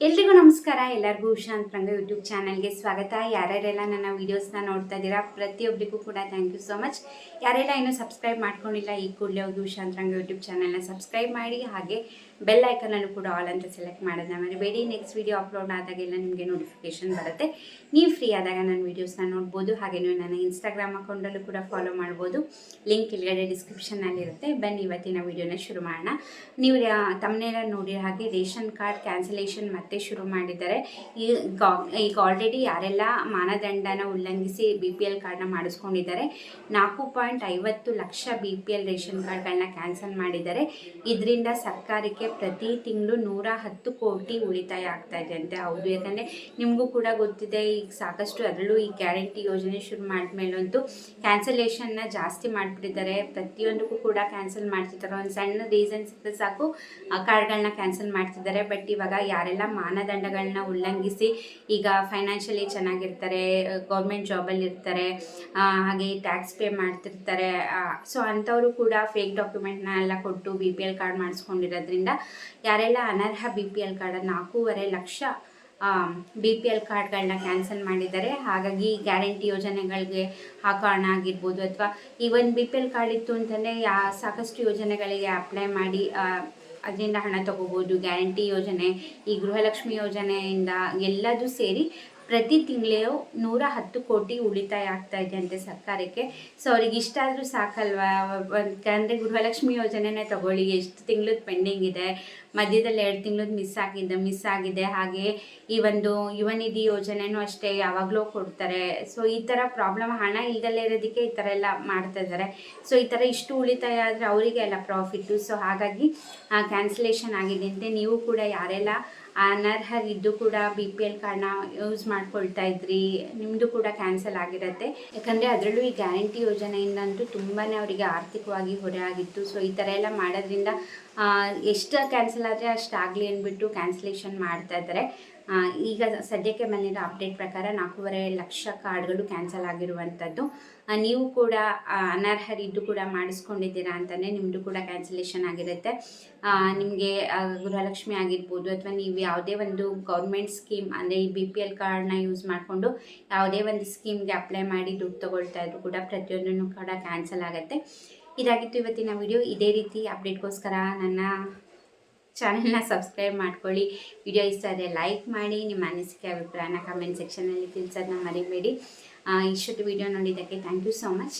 ಎಲ್ರಿಗೂ ನಮಸ್ಕಾರ. ಎಲ್ಲರಿಗೂ ಉಷಾಂತ್ ರಂಗ ಯೂಟ್ಯೂಬ್ ಚಾನಲ್ಗೆ ಸ್ವಾಗತ. ಯಾರ್ಯಾರೆಲ್ಲ ನನ್ನ ವೀಡಿಯೋಸ್ನ ನೋಡ್ತಾ ಇದ್ದೀರಾ ಪ್ರತಿಯೊಬ್ಬರಿಗೂ ಕೂಡ ಥ್ಯಾಂಕ್ ಯು ಸೊ ಮಚ್ ಯಾರೆಲ್ಲ ಇನ್ನೂ ಸಬ್ಸ್ಕ್ರೈಬ್ ಮಾಡ್ಕೊಂಡಿಲ್ಲ, ಈ ಕೂಡಲೇ ಹೋಗಿ ಉಷಾಂತ್ ರಂಗ ಯೂಟ್ಯೂಬ್ ಚಾನಲ್ನ ಸಬ್ಸ್ಕ್ರೈಬ್ ಮಾಡಿ, ಹಾಗೆ ಬೆಲ್ ಐಕನಲ್ಲೂ ಕೂಡ ಆಲ್ ಅಂತ ಸೆಲೆಕ್ಟ್ ಮಾಡೋದನ್ನ ಮರಿಬೇಡಿ. ನೆಕ್ಸ್ಟ್ ವೀಡಿಯೋ ಅಪ್ಲೋಡ್ ಆದಾಗೆಲ್ಲ ನಿಮಗೆ ನೋಟಿಫಿಕೇಶನ್ ಬರುತ್ತೆ. ನೀವು ಫ್ರೀ ಆದಾಗ ನನ್ನ ವೀಡಿಯೋಸ್ನ ನೋಡ್ಬೋದು, ಹಾಗೆ ನೀವು ನನ್ನ ಇನ್ಸ್ಟಾಗ್ರಾಮ್ ಅಕೌಂಟಲ್ಲೂ ಕೂಡ ಫಾಲೋ ಮಾಡ್ಬೋದು. ಲಿಂಕ್ ಇಲ್ಲಿಗಡೆ ಡಿಸ್ಕ್ರಿಪ್ಷನ್ನಲ್ಲಿರುತ್ತೆ ಬನ್ನಿ, ಇವತ್ತಿನ ವೀಡಿಯೋನ ಶುರು ಮಾಡೋಣ. ನೀವು ತಮ್ಮನೆಲ್ಲ ನೋಡಿರೋ ಹಾಗೆ ರೇಷನ್ ಕಾರ್ಡ್ ಕ್ಯಾನ್ಸಲೇಷನ್ ಶುರು ಮಾಡಿದ್ದಾರೆ. ಈಗ ಈಗ ಆಲ್ರೆಡಿ ಯಾರೆಲ್ಲ ಮಾನದಂಡನ ಉಲ್ಲಂಘಿಸಿ ಬಿ ಪಿ ಎಲ್ ಕಾರ್ಡ್ನ ಮಾಡಿಸ್ಕೊಂಡಿದ್ದಾರೆ. ನಾಲ್ಕು ಪಾಯಿಂಟ್ ಐವತ್ತು lakh B P L ration ಕಾರ್ಡ್ಗಳನ್ನ ಕ್ಯಾನ್ಸಲ್ ಮಾಡಿದ್ದಾರೆ. ಇದರಿಂದ ಸರ್ಕಾರಕ್ಕೆ ಪ್ರತಿ ತಿಂಗಳು ನೂರ ಹತ್ತು ಕೋಟಿ ಉಳಿತಾಯ ಆಗ್ತಾ ಇದೆ ಅಂತೆ. ಹೌದು, ಯಾಕಂದರೆ ನಿಮಗೂ ಕೂಡ ಗೊತ್ತಿದೆ, ಈಗ ಸಾಕಷ್ಟು ಅದರಲ್ಲೂ ಈ ಗ್ಯಾರಂಟಿ ಯೋಜನೆ ಶುರು ಮಾಡಿದ್ಮೇಲಂತೂ ಕ್ಯಾನ್ಸಲೇಷನ್ನ ಜಾಸ್ತಿ ಮಾಡಿಬಿಟ್ಟಿದ್ದಾರೆ. ಪ್ರತಿಯೊಂದಕ್ಕೂ ಕೂಡ ಕ್ಯಾನ್ಸಲ್ ಮಾಡ್ತಿದ್ದಾರೆ. ಒಂದು ಸಣ್ಣ ರೀಸನ್ ಇದ್ದರೆ ಸಾಕು ಕಾರ್ಡ್ಗಳನ್ನ ಕ್ಯಾನ್ಸಲ್ ಮಾಡ್ತಿದ್ದಾರೆ. ಬಟ್ ಇವಾಗ ಯಾರೆಲ್ಲ ಮಾನದಂಡಗಳನ್ನ ಉಲ್ಲಂಘಿಸಿ ಈಗ ಫೈನಾನ್ಷಿಯಲಿ ಚೆನ್ನಾಗಿರ್ತಾರೆ ಗೌರ್ಮೆಂಟ್ ಜಾಬಲ್ಲಿ ಇರ್ತಾರೆ ಹಾಗೆ ಟ್ಯಾಕ್ಸ್ ಪೇ ಮಾಡ್ತಿರ್ತಾರೆ ಸೊ ಅಂಥವರು ಕೂಡ ಫೇಕ್ ಡಾಕ್ಯುಮೆಂಟ್ನ ಎಲ್ಲ ಕೊಟ್ಟು ಬಿ ಪಿ ಎಲ್ ಕಾರ್ಡ್ ಮಾಡಿಸ್ಕೊಂಡಿರೋದ್ರಿಂದ ಯಾರೆಲ್ಲ ಅನರ್ಹ ಬಿ ಪಿ ಎಲ್ ಕಾರ್ಡ್ ನಾಲ್ಕೂವರೆ ಲಕ್ಷ ಬಿ ಪಿ ಎಲ್ ಕಾರ್ಡ್ಗಳನ್ನ ಕ್ಯಾನ್ಸಲ್ ಮಾಡಿದ್ದಾರೆ. ಹಾಗಾಗಿ ಗ್ಯಾರಂಟಿ ಯೋಜನೆಗಳಿಗೆ ಹಾಕೋಣ ಆಗಿರ್ಬೋದು. ಅಥವಾ ಈ ಒಂದು ಬಿ ಪಿ ಎಲ್ ಕಾರ್ಡ್ ಇತ್ತು ಅಂತಂದರೆ ಯಾ, ಸಾಕಷ್ಟು ಯೋಜನೆಗಳಿಗೆ ಅಪ್ಲೈ ಮಾಡಿ ಅದರಿಂದ ಹಣ ತಗೋಬೋದು ಗ್ಯಾರಂಟಿ ಯೋಜನೆ ಈ ಗೃಹಲಕ್ಷ್ಮಿ ಯೋಜನೆಯಿಂದ ಎಲ್ಲದೂ ಸೇರಿ ಪ್ರತಿ ತಿಂಗಳು ನೂರ ಹತ್ತು ಕೋಟಿ ಉಳಿತಾಯ ಆಗ್ತಾ ಇದೆ ಅಂತೆ ಸರ್ಕಾರಕ್ಕೆ. ಸೊ ಅವ್ರಿಗೆ ಇಷ್ಟ ಆದರೂ ಸಾಕಲ್ವಾ? ಅಂದರೆ ಗೃಹಲಕ್ಷ್ಮಿ ಯೋಜನೆನೇ ತಗೊಳ್ಳಿ. ಎಷ್ಟು ತಿಂಗಳದ್ದು ಪೆಂಡಿಂಗ್ ಇದೆ? ಮಧ್ಯದಲ್ಲಿ ಎರಡು ತಿಂಗಳದ್ದು ಮಿಸ್ ಆಗಿದೆ ಮಿಸ್ ಆಗಿದೆ. ಹಾಗೆ ಈ ಒಂದು ಯುವ ನಿಧಿ ಯೋಜನೆನೂ ಅಷ್ಟೇ ಯಾವಾಗಲೂ ಕೊಡ್ತಾರೆ. ಸೊ ಈ ಥರ ಪ್ರಾಬ್ಲಮ್ ಹಣ ಇಲ್ದಲೇ ಇರೋದಕ್ಕೆ ಈ ಥರ ಎಲ್ಲ ಮಾಡ್ತಾ ಇದ್ದಾರೆ. ಸೊ ಈ ಥರ ಇಷ್ಟು ಉಳಿತಾಯ ಆದರೆ ಅವರಿಗೆ ಎಲ್ಲ ಪ್ರಾಫಿಟ್ಟು ಸೊ ಹಾಗಾಗಿ ಕ್ಯಾನ್ಸಲೇಷನ್ ಆಗಿದೆ ಅಂತೆ. ನೀವು ಕೂಡ ಯಾರೆಲ್ಲ ಅನರ್ಹರಿದ್ದು ಕೂಡ ಬಿ ಪಿ ಎಲ್ ಕಾರ್ಡ್ನ ಯೂಸ್ ಮಾಡ್ಕೊಳ್ತಾ ಇದ್ರಿ ನಿಮ್ಮದು ಕೂಡ ಕ್ಯಾನ್ಸಲ್ ಆಗಿರತ್ತೆ. ಯಾಕಂದರೆ ಅದರಲ್ಲೂ ಈ ಗ್ಯಾರಂಟಿ ಯೋಜನೆಯಿಂದಂತೂ ತುಂಬಾ ಅವರಿಗೆ ಆರ್ಥಿಕವಾಗಿ ಹೊರೆ ಆಗಿತ್ತು. ಸೊ ಈ ಥರ ಎಲ್ಲ ಮಾಡೋದ್ರಿಂದ ಎಷ್ಟು ಕ್ಯಾನ್ಸಲ್ ಆದರೆ ಅಷ್ಟು ಆಗಲಿ ಅಂದ್ಬಿಟ್ಟು ಕ್ಯಾನ್ಸಲೇಷನ್ ಮಾಡ್ತಾ ಇದ್ದಾರೆ. ಈಗ ಸದ್ಯಕ್ಕೆ ಬಂದಿರೋ ಅಪ್ಡೇಟ್ ಪ್ರಕಾರ ನಾಲ್ಕೂವರೆ ಲಕ್ಷ ಕಾರ್ಡ್ಗಳು ಕ್ಯಾನ್ಸಲ್ ಆಗಿರುವಂಥದ್ದು. ನೀವು ಕೂಡ ಅನರ್ಹರಿದ್ದು ಕೂಡ ಮಾಡಿಸ್ಕೊಂಡಿದ್ದೀರಾ ಅಂತಲೇ ನಿಮ್ಮದು ಕೂಡ ಕ್ಯಾನ್ಸಲೇಷನ್ ಆಗಿರುತ್ತೆ. ನಿಮಗೆ ಗೃಹಲಕ್ಷ್ಮಿ ಆಗಿರ್ಬೋದು ಅಥವಾ ನೀವು ಯಾವುದೇ ಒಂದು ಗೌರ್ಮೆಂಟ್ ಸ್ಕೀಮ್, ಅಂದರೆ ಈ ಬಿ ಪಿ ಎಲ್ ಕಾರ್ಡ್ನ ಯೂಸ್ ಮಾಡಿಕೊಂಡು ಯಾವುದೇ ಒಂದು ಸ್ಕೀಮ್ಗೆ ಅಪ್ಲೈ ಮಾಡಿ ದುಡ್ಡು ತೊಗೊಳ್ತಾ ಇದ್ರು ಕೂಡ ಪ್ರತಿಯೊಂದನ್ನು ಕೂಡ ಕ್ಯಾನ್ಸಲ್ ಆಗುತ್ತೆ. ಇದಾಗಿತ್ತು ಇವತ್ತಿನ ವಿಡಿಯೋ. ಇದೇ ರೀತಿ ಅಪ್ಡೇಟ್ಗೋಸ್ಕರ ನನ್ನ ಚಾನೆಲ್ನ ಸಬ್ಸ್ಕ್ರೈಬ್ ಮಾಡ್ಕೊಳ್ಳಿ. ವಿಡಿಯೋ ಇಷ್ಟ ಆದರೆ ಲೈಕ್ ಮಾಡಿ. ನಿಮ್ಮ ಅನಿಸಿಕೆ, ಅಭಿಪ್ರಾಯನ ಕಮೆಂಟ್ ಸೆಕ್ಷನಲ್ಲಿ ತಿಳಿಸೋದನ್ನ ಮರಿಬೇಡಿ. ಇಷ್ಟೊತ್ತು ವಿಡಿಯೋ ನೋಡಿದ್ದಕ್ಕೆ ಥ್ಯಾಂಕ್ ಯು ಸೋ ಮಚ್